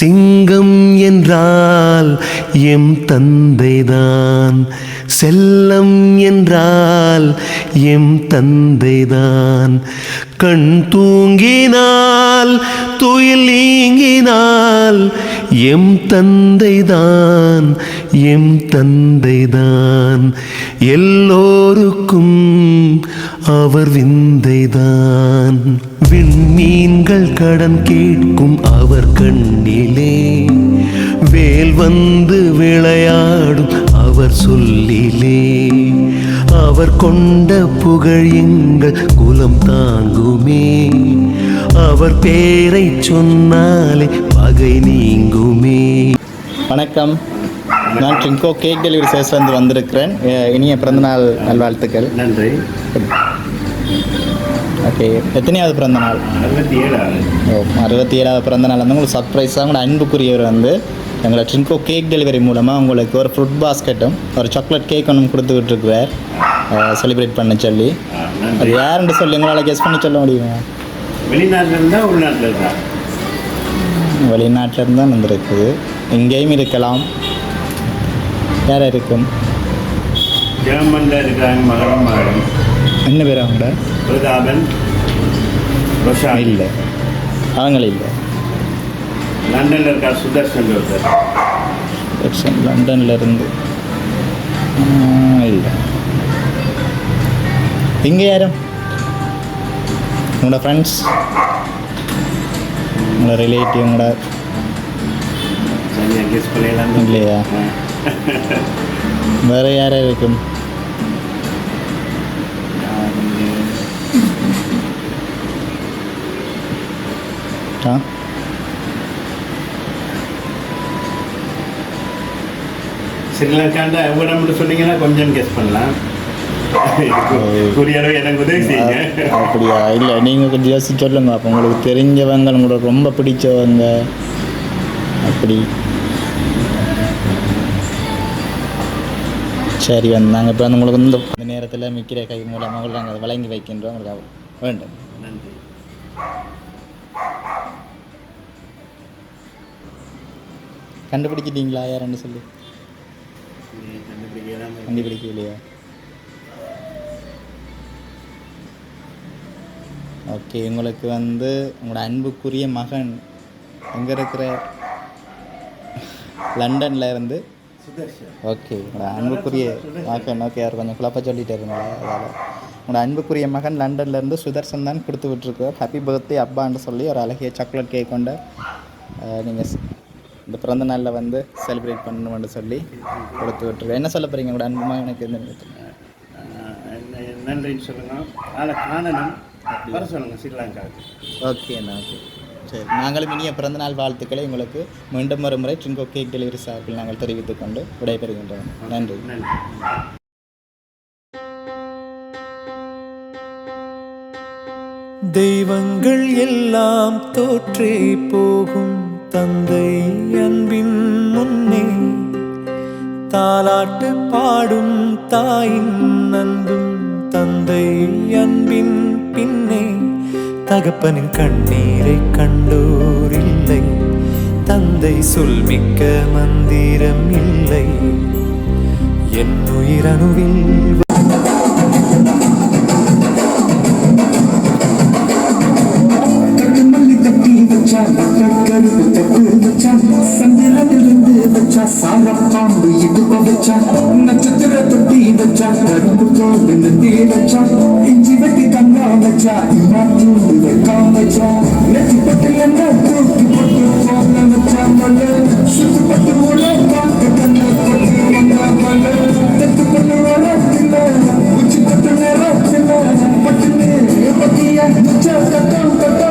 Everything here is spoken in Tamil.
சிங்கம் என்றால் எம் தந்தைதான். செல்லம் என்றால் எம் தந்தைதான். கண் தூங்கினால் துயில் நீங்கினால் எம் தந்தைதான் எம் தந்தைதான். எல்லோருக்கும் அவர் விந்தைதான். விண்மீன்கள் கடன் கேட்கும் அவர் கண்ணிலே. வேல் வந்து விளையாடும் அவர் சொல்லிலே. அவர் கொண்ட புகழ் எங்கள் குலம் தாங்குமே. அவர் பேரை சொன்னாலே பகை நீங்குமே. வணக்கம். நான் ட்ரிங்கோ கேக் டெலிவரி சர்வீஸ்லேருந்து வந்திருக்கிறேன். இனிய பிறந்தநாள் நல்வாழ்த்துக்கள். நன்றி. ஓகே எத்தனையாவது பிறந்தநாள்? அறுபத்தி ஏழாவது. ஓ அறுபத்தி ஏழாவது பிறந்தநாள் வந்து உங்களுக்கு சர்ப்ரைஸாக உங்களோட அன்புக்குரியவர் வந்து எங்களை ட்ரிங்கோ கேக் டெலிவரி மூலமாக உங்களுக்கு ஒரு ஃப்ரூட் பாஸ்கெட்டும் ஒரு சாக்லேட் கேக் ஒன்றும் கொடுத்து விட்டுருக்குறார் செலிப்ரேட் பண்ண சொல்லி. அது யாருன்னு சொல்லி உங்களால் கெஸ் பண்ணி சொல்ல முடியுமா? வெளிநாட்டில் இருந்தால் உள்நாட்டில் இருந்தா வெளிநாட்டில் இருந்து தான் வந்திருக்குது இங்கேயும் இருக்கலாம். யார் இருக்கும். ஜெர்மனில் இருக்கிறாங்க மகனும் மகனும் என்ன பேர் பிரதாபன் ரொஷா இல்லை. அவங்கள இல்லை. லண்டனில் இருக்கார் சுதர்ஷன் ஒருத்தர் எக்ஸன் லண்டன்ல இருந்து இல்லை இங்கே யாரும் உங்களோட ஃப்ரெண்ட்ஸ் உங்களோட ரிலேட்டிவ் உங்களோட சரியா கெஸ் பண்ணிடலாம் இல்லையா வேறு யார் இருக்கும் ஆ ஸ்ரீலங்காண்ட மட்டும் சொன்னீங்கன்னா கொஞ்சம் கெஸ் பண்ணலாம். அப்படியா? இல்லை நீங்கள் கொஞ்சம் யோசிச்சு சொல்லுங்க. அப்போ உங்களுக்கு தெரிஞ்சவங்க உங்களுக்கு ரொம்ப பிடிச்சவங்க. அப்படி. சரி வந்து நாங்கள் இப்போ உங்களுக்கு இந்த இந்த நேரத்தில் மிக்கிற கை மூலமாக நாங்கள் அதை வழங்கி வைக்கின்றோம். உங்களுக்கு வேண்டும். நன்றி. கண்டுபிடிச்சிட்டீங்களா? யாருன்னு சொல்லி. கண்டுபிடிக்கலாம் கண்டுபிடிக்கலையா ஓகே உங்களுக்கு வந்து உங்களோட அன்புக்குரிய மகன் எங்கே இருக்கிற? லண்டன்ல இருந்து? சுதர்ஷன். ஓகே உங்களோட அன்புக்குரிய மகன். ஓகே அவர் கொஞ்சம் குழப்ப சொல்லிட்டு இருந்தால அதால். உங்களோட அன்புக்குரிய மகன் லண்டன்ல இருந்து சுதர்சன் தான் கொடுத்து விட்டுருக்கார். ஹாப்பி பர்த்டே அப்பான்னு சொல்லி ஒரு அழகிய சாக்லேட் கேக் கொண்ட நீங்கள் இந்த பிறந்த நாளில் வந்து செலிப்ரேட் பண்ணணும்னு சொல்லி கொடுத்து விட்டுருக்கேன். என்ன சொல்ல போகிறீங்க உங்களோட அன்பு மகனுக்கு எந்த நேரத்தில் ஆஹ் என்ன- நன்றின்னு சொல்லுங்க. ஆளை காணணும். வர ஸ்ரீலங்காவுக்கு ஓகேண்ணா ஓகே சரி நாங்களும் இனிய பிறந்தநாள் வாழ்த்துக்களை உங்களுக்கு மீண்டும் ஒரு முறை ட்ரிங்கோ கேக் டெலிவரி சார்பில் நாங்கள் தெரிவித்துக் கொண்டு விடைபெறுகின்றோம். நன்றி. நன்றி. தெய்வங்கள் எல்லாம் தோற்றே போகும். தந்தை அன்பின் முன்னே தாலாட்டு பாடும் தாயின் அன்பும் தந்தை அன்பின் பின்னே தகப்பனின் கண்ணீரை கண்டோர் இல்லை. தந்தை சொல்மிக்க மந்திரம் இல்லை. என் உயிரணுவில் தட்டு மல்லி கருப்பு வச்சா நட்சத்திர தொட்டி வச்சா கரும்பு தோல் நிறுத்தி வச்சா இஞ்சி வெட்டி கண்ணா வச்சா இம்மா தூண்டு வைக்காம நெத்தி பட்டு என்ன தூக்கி போட்டு போன வச்சா மல்ல சுத்து பட்டு உள்ள பார்க்க கண்ண போட்டு வந்தா மல்ல பட்டு பண்ணு வளர்த்தில்ல உச்சி பட்டு நேரம் நேரத்தில்ல பட்டு பத்திய முச்சா கட்டம் கட்டம்